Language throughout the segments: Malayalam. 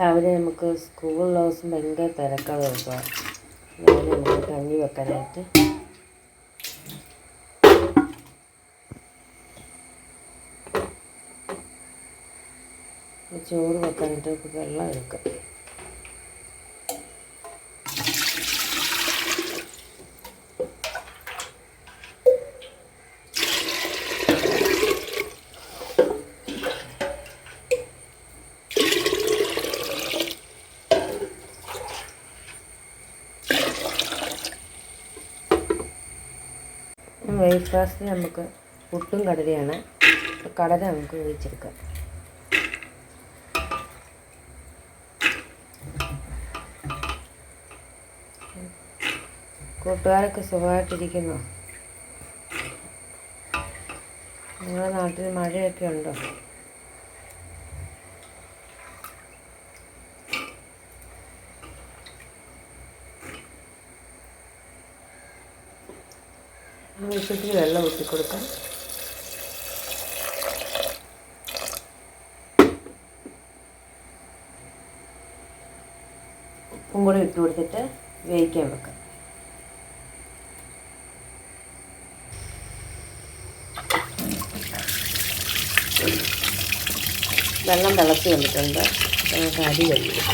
രാവിലെ നമുക്ക് സ്കൂൾ ദിവസം ഭയങ്കര തിരക്കുള്ള വെക്കാം രാവിലെ നമുക്ക് കഞ്ഞി വെക്കാനായിട്ട്. ചോറ് വെക്കാനായിട്ട് വെള്ളം എടുക്കാം. ബ്രേക്ക്ഫാസ്റ്റിന് നമുക്ക് പുട്ടും കടലയാണ്. കടല നമുക്ക് വേവിച്ചെടുക്കാം. കൂട്ടുകാരൊക്കെ സുഖമായിട്ടിരിക്കുന്നു. നിങ്ങളുടെ നാട്ടിൽ മഴയൊക്കെ ഉണ്ടോ? ആവശ്യത്തിന് വെള്ളം ഊറ്റി കൊടുക്കാം. ഉപ്പും കൂടി ഇട്ട് കൊടുത്തിട്ട് വേവിക്കാൻ വെക്കാം. വെള്ളം തിളച്ച് വന്നിട്ടുണ്ട്. നമുക്ക് അരി കഴിയും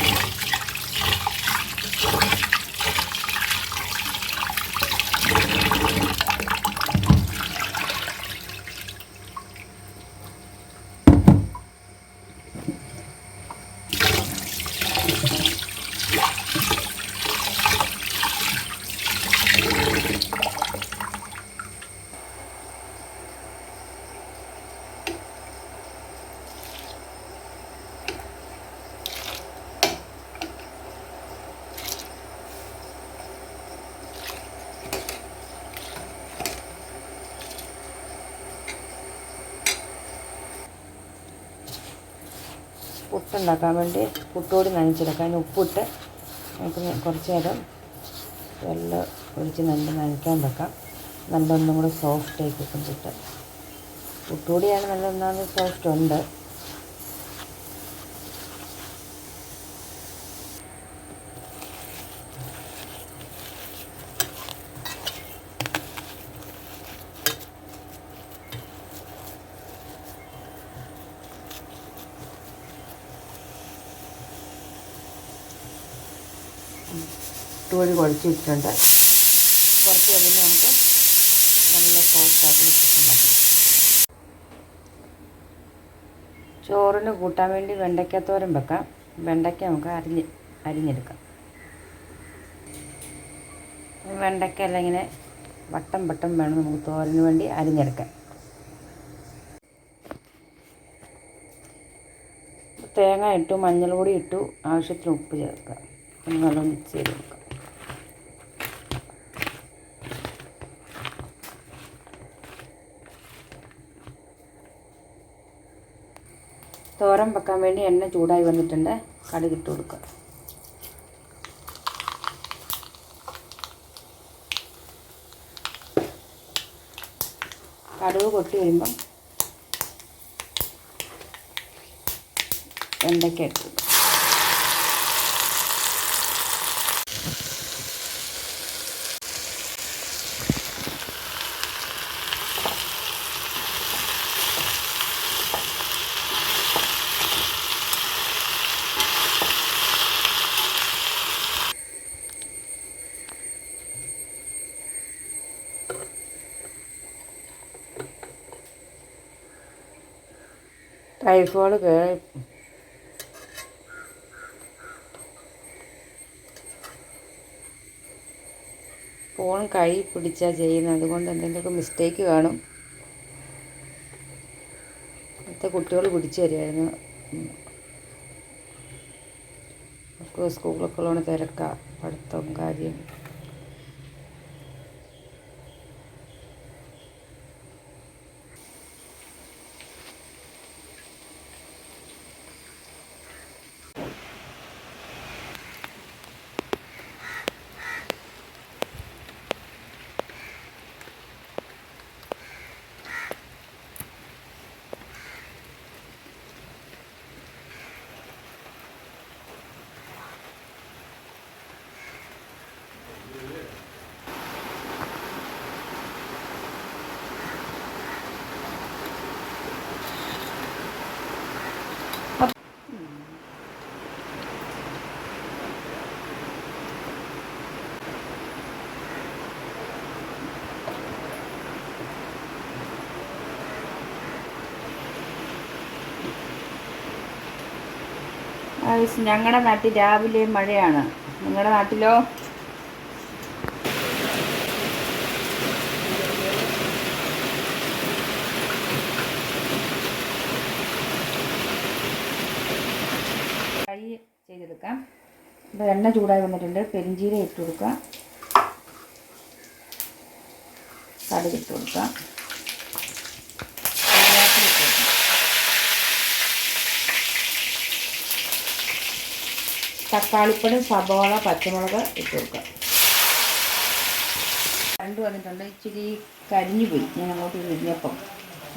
പുട്ടുണ്ടാക്കാൻ വേണ്ടി പുട്ടോടി നനച്ചെടുക്കാം അതിന് ഉപ്പിട്ട് നമുക്ക് കുറച്ച് നേരം വെള്ളം ഒഴിച്ച് നല്ല നനയ്ക്കാൻ വെക്കാം. നല്ല ഒന്നും കൂടെ സോഫ്റ്റ് ആയി കിട്ടും പുട്ട്. പുട്ടുകൂടിയാണ് നല്ല ഒന്നാമത് സോഫ്റ്റ് ഉണ്ട്. പുട്ടുപൊടി കുഴച്ച് വെച്ചിട്ടുണ്ട് കുറച്ച് കഴിയുമ്പോൾ നമുക്ക് നല്ല സോഫ്റ്റ് ചിക്കൻ ചോറിന് കൂട്ടാൻ വേണ്ടി വെണ്ടയ്ക്കത്തോരൻ വെക്കാം. വെണ്ടയ്ക്ക നമുക്ക് അരിഞ്ഞ് അരിഞ്ഞെടുക്കാം. വെണ്ടയ്ക്ക എല്ലാം ഇങ്ങനെ വട്ടം വട്ടം വേണം നമുക്ക് തോരന് വേണ്ടി അരിഞ്ഞെടുക്കാൻ. തേങ്ങ ഇട്ടു മഞ്ഞൾ പൊടി ഇട്ടു ആവശ്യത്തിന് ഉപ്പ് ചേർക്കുക ഒന്ന് നല്ല മിക്സ് ചെയ്ത് കൊടുക്കാം. തോരൻ വെക്കാൻ വേണ്ടി എണ്ണ ചൂടായി വന്നിട്ടുണ്ട്. കടുകിട്ട് കൊടുക്കുക കടുക് പൊട്ടി വരുമ്പം വെണ്ടയ്ക്ക ഇട്ട് ടൈഫോയിഡ് കയറി ഫോൺ കൈ പിടിച്ചാൽ ചെയ്യുന്നത്. അതുകൊണ്ട് എന്തെങ്കിലുമൊക്കെ മിസ്റ്റേക്ക് കാണും. ഇന്നത്തെ കുട്ടികൾ പിടിച്ചു തരുമായിരുന്നു സ്കൂളൊക്കെ ഉള്ളതുകൊണ്ട് തിരക്കാം. പഠിത്തം കാര്യം ഞങ്ങളുടെ നാട്ടിൽ രാവിലെ മഴയാണ്. നിങ്ങളുടെ നാട്ടിലോ? കൈ ചെയ്തെടുക്കാം. ഇപ്പോൾ എണ്ണ ചൂടായി വന്നിട്ടുണ്ട്. പെരിഞ്ചീര ഇട്ട് കൊടുക്കാം കടുക് കൊടുക്കാം കറിവേപ്പില ഇട്ട് കൊടുക്കാം തക്കാളിപ്പൊടി സബോള പച്ചമുളക് ഇട്ട് കൊടുക്കുക. രണ്ട് വന്നിട്ടുണ്ട്. ഇച്ചിരി കരിഞ്ഞു പോയി ഞാൻ അങ്ങോട്ട് ഇരിഞ്ഞപ്പം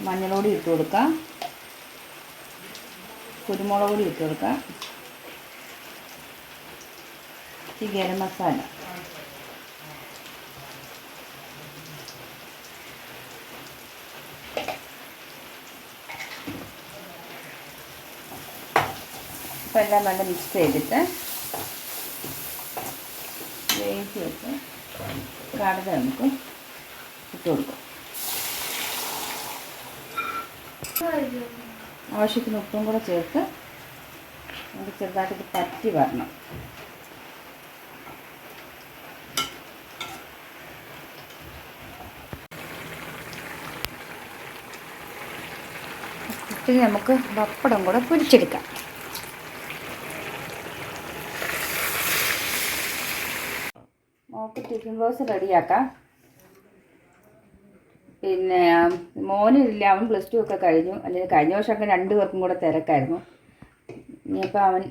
മഞ്ഞളോടി ഇട്ട് കൊടുക്കാം. കുരുമുളക് പൊടി ഇട്ട് കൊടുക്കാം. ഇച്ചിരി ഗരം മസാല. അപ്പോൾ എല്ലാം നല്ല മിക്സ് ചെയ്തിട്ട് വേവിച്ച് വെച്ച് കടുക് നമുക്ക് ഇട്ട് കൊടുക്കും. ആവശ്യത്തിന് ഉപ്പും കൂടെ ചേർത്ത് നമുക്ക് ചെറുതായിട്ട് പറ്റി വരണം. നമുക്ക് പപ്പടം കൂടെ പൊരിച്ചെടുക്കാം. മോക്ക് ടിഫിൻ ബോക്സ് റെഡിയാക്കാം. പിന്നെ മോനില്ല അവൻ പ്ലസ് ടു ഒക്കെ കഴിഞ്ഞു. അല്ലെങ്കിൽ കഴിഞ്ഞ വർഷം വർഷമൊക്കെ രണ്ടു പേർക്കും കൂടെ തിരക്കായിരുന്നു. ഇനിയിപ്പോൾ അവൻ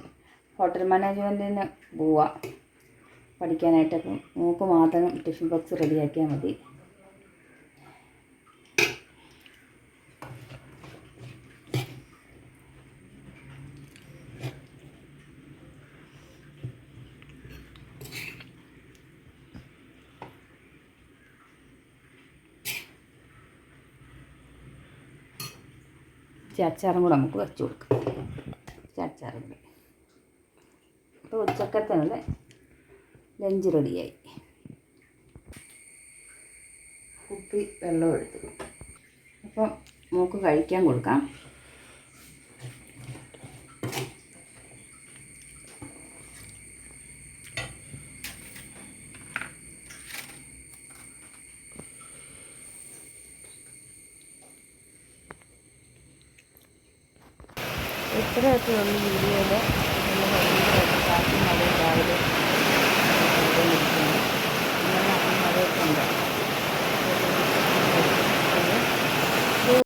ഹോട്ടൽ മാനേജ്മെന്റിന് പോവാം. പഠിക്കാനായിട്ട് അപ്പം മോക്ക് മാത്രം ടിഫിൻ ബോക്സ് റെഡിയാക്കിയാൽ മതി. ഇച്ചിരി അച്ചാറും കൂടെ നമുക്ക് വെച്ച് കൊടുക്കാം. ചാച്ചാറും കൂടെ. അപ്പോൾ ഉച്ചക്കത്തിനുള്ള ലഞ്ച് റെഡിയായി. കുപ്പി വെള്ളം എടുത്തു. അപ്പം മോക്ക് കഴിക്കാൻ കൊടുക്കാം. ഇത്രയൊക്കെ ഉള്ളു വീഡിയോയിൽ നമ്മൾ ഭയങ്കരമായിട്ട് കാറ്റും മഴയും രാവിലെ. ഇരിക്കുന്നു നല്ല മഴയൊക്കെ ഉണ്ടാകും